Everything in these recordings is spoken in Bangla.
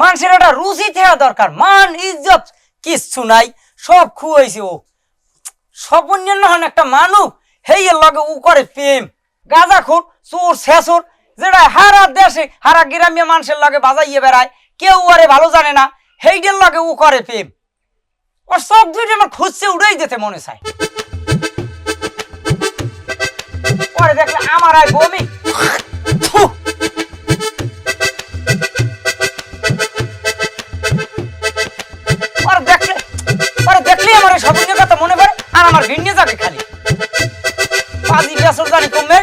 মানুষের একটা রুচি থাকা দরকার, মান, ইজ্জত, কিচ্ছু নাই, সব খুয়াইছে ও। অন্যান্য হন একটা মানুষ হেই লগে উ করে প্রেম। গাঁজা খুর চোর, শেষর, যেটা হারা দেশে, হারা গ্রামীয় মানুষের লগে বাজাইয়ে বেড়ায়, কেউ আরে ভালো জানে না হেইডের লগে উ করে প্রেম। ওর সব দুইটা আমার খুঁজছে, উড়াই যেতে মনে চায়। পরে দেখলে আমার আয় বমি। যাবে খালি। বেসর জানি কমবে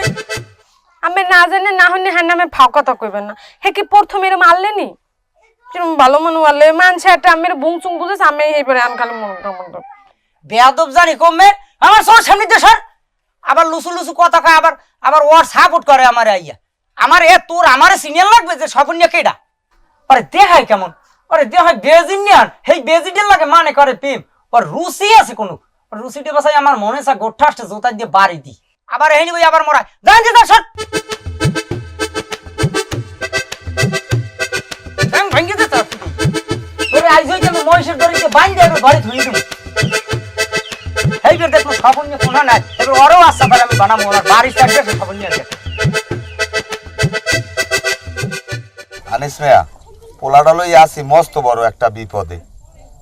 আমি না জানি না হ্যাঁ নামে ফাও কথা কইবেন না। হে কি প্রথম এরম মারলেনি কিরম ভালো মনে মারলে মানছে একটা আমের বুংচুং বুঝেছে আমি এইবারে বেয়াদব জানি কমবে আমার সর সামনে দিয়ে সর। আবার লুসু লুসু কথা কয় আবার আবার ওর সাপোর্ট করে আমার আইয়া। আমার এ তোর আমার সিনিয়র লাগবে যে স্বপ্ন কেডা? আরে দেখায় কেমন? আরে দেখায় বেজিনিয়ান। হেই বেজিটের লাগে মানে করে প্রেম। ওর রুচি আছে কোনো? ওর রুচিটা বাসায় আমার মনে আছে, গোঠা আসছে, জোতা দিয়ে বাড়ি দি। আবার হেনি ওই আবার মরা জান যে সর। ঠ্যাং ভেঙে দে তার তোরে আইজ হইতে আমি মহিষের দড়িতে বাইন্দে এবার ঘরে ধুই দেবো এইবার দেখো সাবন নিয়ে কোনা নাই। এবার ওরও আশা করে আমি বানাবো ওনার বাড়ি থাকবে সে সাবন নিয়ে আনিস মিয়া পোলাটা লই আসি মস্ত বড় একটা বিপদে।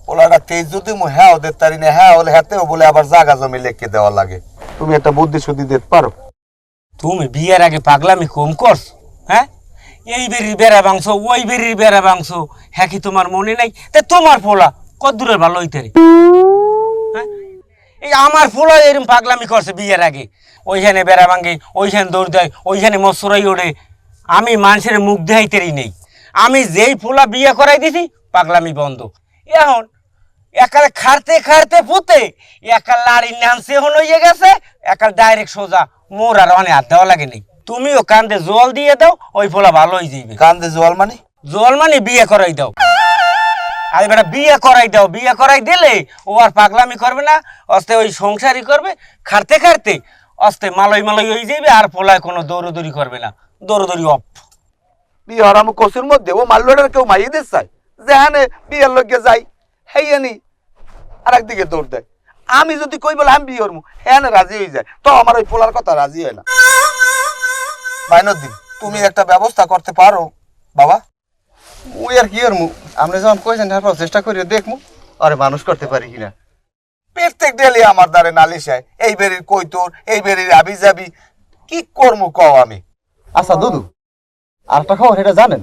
পোলাটা তেজ যদি হ্যাঁ ওদের তারি না হ্যাঁ হলে হাতেও বলে আবার জাগা জমি লেখকে দেওয়া লাগে। তুমি একটা বুদ্ধি শুদ্ধি দিতে পারো? তুমি বিয়ের আগে পাগলামি কম করছ হ্যাঁ? এই বেরির বেড়া বাংশ, ওই বেরির বেড়া বাংশ হ্যাঁ কি তোমার মনে নাই? তে তোমার পোলা কত ভালো হইতে হ্যাঁ? এই আমার পোলা এরকম পাগলামি করছে বিয়ের আগে। ওইখানে বেড়া ভাঙে, ওইখানে দৌড় দেয়, ওইখানে মশরাই ওড়ে। আমি মানুষের মুখ দেখাইতেই নেই। আমি যেই পোলা বিয়ে করাই দিছি, পাগলামি বন্ধ। এখন একালে খাড়তে খাড়তে পুঁতে একাল লাড়ি নামছে হন হয়ে গেছে একাল ডাইরেক্ট সোজা মোর আর অনেক হাত দেওয়া লাগে নেই। তুমিও কান্দে জল দিয়ে দাও ওই ফোলা ভালো হয়ে যাইবে। কান্দে জল মানে? জল মানে বিয়ে করাই দাও। আর বেটা বিয়ে করাই দাও বিয়ে করাই দিলে ও আর পাগলামি করবে না অস্তে ওই সংসারই করবে খাড়তে খাড়তে অস্তে মালই মালই হয়ে যাইবে আর পোলায় কোনো দৌড়দৌড়ি করবে না। দৌড়দৌড়ি অফ। বিয়ে হরাম কষির মধ্যে ও মাল্লোটার কেউ মাইয়ে দিস চাই যেখানে বিয়ের লোকে যাই হেইয়ানি আর একদিকে দৌড় দেয়। আমি যদি কই বলে আমি বিয়ে করব হ্যাঁ রাজি হয়ে যায়। তো আমার ওই পোলার কথা রাজি হয় না। মাইনুদ্দিন তুমি একটা ব্যবস্থা করতে পারো বাবা। ওই আর কি মু আপনি যখন কইছেন তারপর চেষ্টা করি দেখমু আরে মানুষ করতে পারি কিনা। প্রত্যেক ডেলি আমার দ্বারে নালিশ হয় এই বেরির কই তোর এই বেরির আবি যাবি কি করব কও আমি? আচ্ছা দুদু আরেকটা খবর এটা জানেন?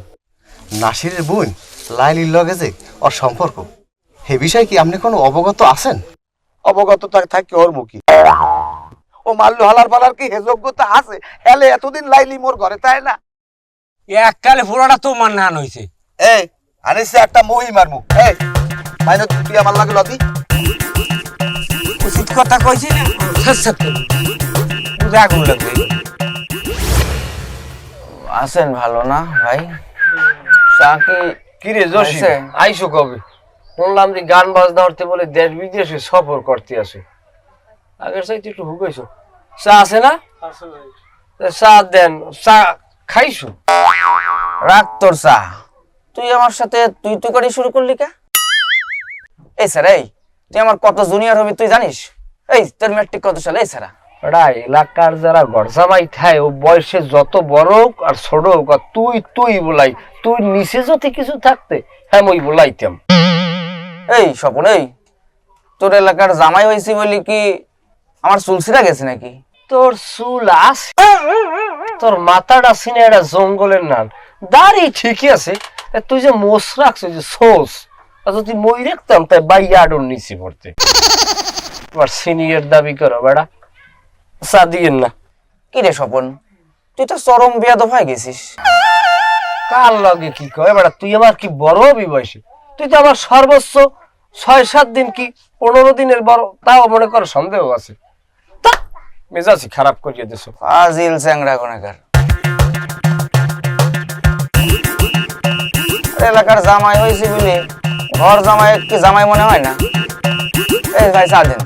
নাসিরের বোন। লাইলির লগে যে ওর সম্পর্ক হে বিষয়ে কি আপনি কোনো অবগত আছেন? অবগত থাকি ওর মুখী। ও মাল্লু হালার পালার কি হে যোগ্যতা আছে? হেলে এতদিন লাইলি মোর ঘরে তাই না? এককালে ফোলাটা তোমার নান হয়েছে এই আনিসে একটা মহি মারমু এই মাইনুদ্দিন তুই আমার লাগে লদি। উচিত কথা কইছি না? সব বুঝে আগুন লাগবে। আছেন ভালো না ভাই? চাকি কিরে জসি আইছে? আইসো কবে? শুনলাম যে গান বাজনা করতে বলে দেশ বিদেশে সফর করতে আসে। আগের চাইতে একটু হুকাইছো চা আছে না? চা দেন চা খাইছো? রাগ তোর চা। তুই আমার সাথে তুই তুই করে শুরু করলি কে? এই স্যার এই তুই আমার কত জুনিয়র হবি তুই জানিস? এই তোর ম্যাট্রিক কত সালে? এই স্যারা। ওরা এলাকার যারা গরজামাই খায় ও বয়সে যত বড় হোক আর ছোট হোক আর তুই তুই বলাই তুই নিচে যদি কিছু থাকতে হ্যাঁ মই বলাইতাম। এই স্বপন এই তোর এলাকার জামাই হয়েছি বলি কি আমার চুলসিরা গেছে নাকি? তোর চুল আছে তোর মাথাটা সিনে একটা জঙ্গলের নান দাড়ি ঠিকই আছে তুই যে মোস রাখছো যে সোস আর যদি মই রাখতাম তাই বাইয়া আডর নিচে পড়তে। তোমার সিনিয়র দাবি করো বেড়া। চা দিয়েন না। কি রে স্বপন? তুই তো চরম বিয়াদব হয়ে গেছিস। কার লগে কি কয়? বেড়া তুই আমার কি বড় বিবয়সী তুই তো আমার সর্বোচ্চ ছয় সাত দিন কি পনেরো দিনের বড়? তাও মনে করো সন্দেহ আছে। মেজাজি খারাপ করিয়ে দিছো ফাজিল চ্যাংরা কোনাকার এলাকার জামাই হয়েছে বলে ঘর জামাই কি জামাই মনে হয় না? এই ভাই চা দেন।